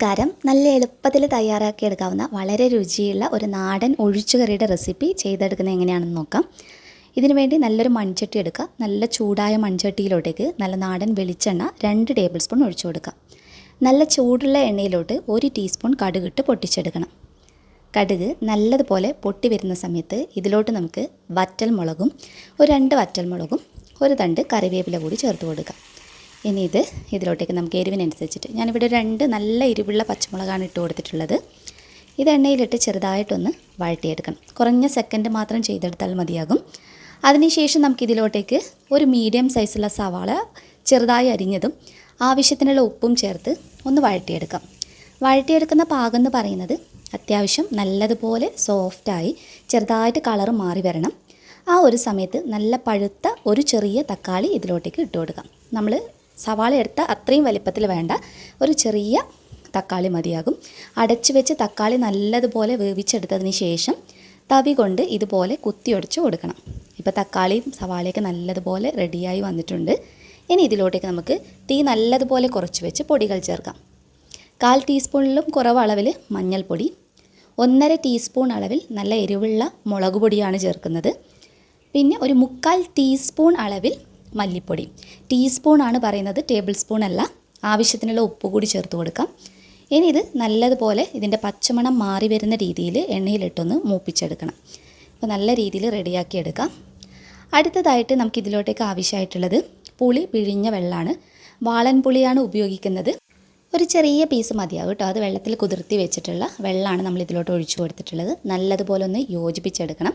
നമസ്കാരം. നല്ല എളുപ്പത്തിൽ തയ്യാറാക്കിയെടുക്കാവുന്ന വളരെ രുചിയുള്ള ഒരു നാടൻ ഒഴിച്ചുകറിയുടെ റെസിപ്പി ചെയ്തെടുക്കുന്നത് എങ്ങനെയാണെന്ന് നോക്കാം. ഇതിനു വേണ്ടി നല്ലൊരു മൺചട്ടി എടുക്കുക. നല്ല ചൂടായ മൺചട്ടിയിലോട്ടേക്ക് നല്ല നാടൻ വെളിച്ചെണ്ണ രണ്ട് ടേബിൾ സ്പൂൺ ഒഴിച്ചു കൊടുക്കുക. നല്ല ചൂടുള്ള എണ്ണയിലോട്ട് ഒരു ടീസ്പൂൺ കടുകിട്ട് പൊട്ടിച്ചെടുക്കണം. കടുക് നല്ലതുപോലെ പൊട്ടി വരുന്ന സമയത്ത് ഇതിലോട്ട് നമുക്ക് വറ്റൽ മുളകും ഒരു രണ്ട് വറ്റൽ മുളകും ഒരു തണ്ട് കറിവേപ്പില കൂടി ചേർത്ത് കൊടുക്കാം ഇനി ഇത് ഇതിലോട്ടേക്ക് നമുക്ക് എരിവിനനുസരിച്ചിട്ട് ഞാനിവിടെ രണ്ട് നല്ല എരിവുള്ള പച്ചമുളകാണ് ഇട്ട് കൊടുത്തിട്ടുള്ളത്. ഇത് എണ്ണയിലിട്ട് ചെറുതായിട്ടൊന്ന് വഴട്ടിയെടുക്കണം കുറഞ്ഞ സെക്കൻഡ് മാത്രം ചെയ്തെടുത്താൽ മതിയാകും. അതിനുശേഷം നമുക്കിതിലോട്ടേക്ക് ഒരു മീഡിയം സൈസുള്ള സവാള ചെറുതായി അരിഞ്ഞതും ആവശ്യത്തിനുള്ള ഉപ്പും ചേർത്ത് ഒന്ന് വഴട്ടിയെടുക്കാം വഴട്ടിയെടുക്കുന്ന പാകം എന്ന് പറയുന്നത് അത്യാവശ്യം നല്ലതുപോലെ സോഫ്റ്റായി ചെറുതായിട്ട് കളർ മാറി വരണം. ആ ഒരു സമയത്ത് നല്ല പഴുത്ത ഒരു ചെറിയ തക്കാളി ഇതിലോട്ടേക്ക് ഇട്ട് കൊടുക്കാം. നമ്മൾ സവാള എടുത്ത അത്രയും വലിപ്പത്തിൽ വേണ്ട. ഒരു ചെറിയ തക്കാളി മതിയാകും. അടച്ചു വെച്ച് തക്കാളി നല്ലതുപോലെ വേവിച്ചെടുത്തതിന് ശേഷം തവി കൊണ്ട് ഇതുപോലെ കുത്തിയൊടിച്ച് കൊടുക്കണം. ഇപ്പോൾ തക്കാളിയും സവാളയൊക്കെ നല്ലതുപോലെ റെഡിയായി വന്നിട്ടുണ്ട്. ഇനി ഇതിലോട്ടേക്ക് നമുക്ക് തീ നല്ലതുപോലെ കുറച്ച് വെച്ച് പൊടികൾ ചേർക്കാം. കാൽ ടീസ്പൂണിലും കുറവ് അളവിൽ മഞ്ഞൾപ്പൊടി ഒന്നര ടീസ്പൂൺ അളവിൽ നല്ല എരിവുള്ള മുളക് പൊടിയാണ് ചേർക്കുന്നത്. പിന്നെ ഒരു മുക്കാൽ ടീസ്പൂൺ അളവിൽ മല്ലിപ്പൊടി. ടീസ്പൂൺ ആണ് പറയുന്നത് ടേബിൾ സ്പൂൺ അല്ല ആവശ്യത്തിനുള്ള ഉപ്പ് കൂടി ചേർത്ത് കൊടുക്കാം. ഇനി ഇത് നല്ലതുപോലെ ഇതിന്റെ പച്ചമണം മാറി വരുന്ന രീതിയിൽ എണ്ണയിലിട്ടൊന്ന് മൂപ്പിച്ചെടുക്കണം. അപ്പോൾ നല്ല രീതിയിൽ റെഡിയാക്കി എടുക്കാം. അടുത്തതായിട്ട് നമുക്ക് ഇതിലോട്ടേക്ക് ആവശ്യമായിട്ടുള്ളത് പുളി പിഴിഞ്ഞ വെള്ളമാണ്. വാളൻ പുളിയാണ് ഉപയോഗിക്കുന്നത്. ഒരു ചെറിയ പീസ് മതിയാകും കേട്ടോ. അത് വെള്ളത്തിൽ കുതിർത്തി വെച്ചിട്ടുള്ള വെള്ളമാണ് നമ്മൾ ഇതിലോട്ട് ഒഴിച്ചു കൊടുത്തിട്ടുള്ളത്. നല്ലതുപോലെ ഒന്ന് യോജിപ്പിച്ചെടുക്കണം.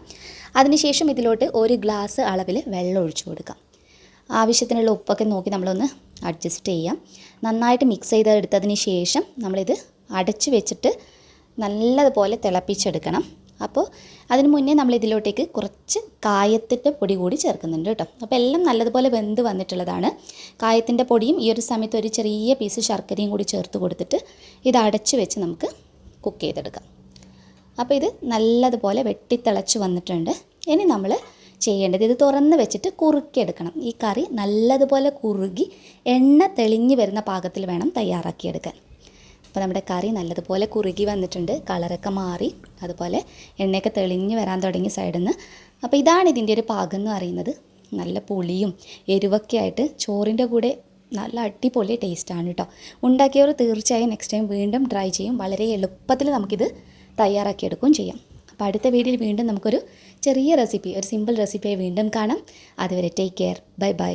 അതിനുശേഷം ഇതിലോട്ട് ഒരു ഗ്ലാസ് അളവിൽ വെള്ളം ഒഴിച്ചു കൊടുക്കാം. ആവശ്യത്തിനുള്ള ഉപ്പൊക്കെ നോക്കി നമ്മളൊന്ന് അഡ്ജസ്റ്റ് ചെയ്യാം. നന്നായിട്ട് മിക്സ് ചെയ്തെടുത്തതിന് ശേഷം നമ്മളിത് അടച്ചു വെച്ചിട്ട് നല്ലതുപോലെ തിളപ്പിച്ചെടുക്കണം. അപ്പോൾ അതിന് മുന്നേ നമ്മൾ ഇതിലോട്ടേക്ക് കുറച്ച് കായത്തിന്റെ പൊടി കൂടി ചേർക്കുന്നുണ്ട് കേട്ടോ. അപ്പോൾ എല്ലാം നല്ലതുപോലെ വെന്ത് വന്നിട്ടുള്ളതാണ്. കായത്തിന്റെ പൊടിയും ഈ ഒരു സമയത്ത് ഒരു ചെറിയ പീസ് ശർക്കരയും കൂടി ചേർത്ത് കൊടുത്തിട്ട് ഇത് അടച്ചു വെച്ച് നമുക്ക് കുക്ക് ചെയ്തെടുക്കാം. അപ്പോൾ ഇത് നല്ലതുപോലെ വെട്ടിത്തിളച്ച് വന്നിട്ടുണ്ട്. ഇനി നമ്മൾ ചെയ്യേണ്ടത്. ഇത് തുറന്ന് വെച്ചിട്ട് കുറുക്കിയെടുക്കണം. ഈ കറി നല്ലതുപോലെ കുറുകി എണ്ണ തെളിഞ്ഞു വരുന്ന പാകത്തിൽ വേണം തയ്യാറാക്കിയെടുക്കാൻ. അപ്പോൾ നമ്മുടെ കറി നല്ലതുപോലെ കുറുകി വന്നിട്ടുണ്ട്. കളറൊക്കെ മാറി. അതുപോലെ എണ്ണയൊക്കെ തെളിഞ്ഞു വരാൻ തുടങ്ങി സൈഡിൽ നിന്ന് അപ്പോൾ ഇതാണ് ഇതിന്റെ ഒരു പാകം എന്ന് പറയുന്നത്. നല്ല പുളിയും എരിവൊക്കെ ആയിട്ട് ചോറിന്റെ കൂടെ നല്ല അടിപൊളി ടേസ്റ്റാണ് കേട്ടോ. ഉണ്ടാക്കിയവർ തീർച്ചയായും നെക്സ്റ്റ് ടൈം വീണ്ടും ട്രൈ ചെയ്യും. വളരെ എളുപ്പത്തിൽ നമുക്കിത് തയ്യാറാക്കിയെടുക്കുകയും ചെയ്യാം. അപ്പോൾ അടുത്ത വീഡിയോയിൽ വീണ്ടും നമുക്കൊരു ചെറിയ റെസിപ്പി ഒരു സിമ്പിൾ റെസിപ്പിയായി വീണ്ടും കാണാം. അതുവരെ ടേക്ക് കെയർ ബൈ ബൈ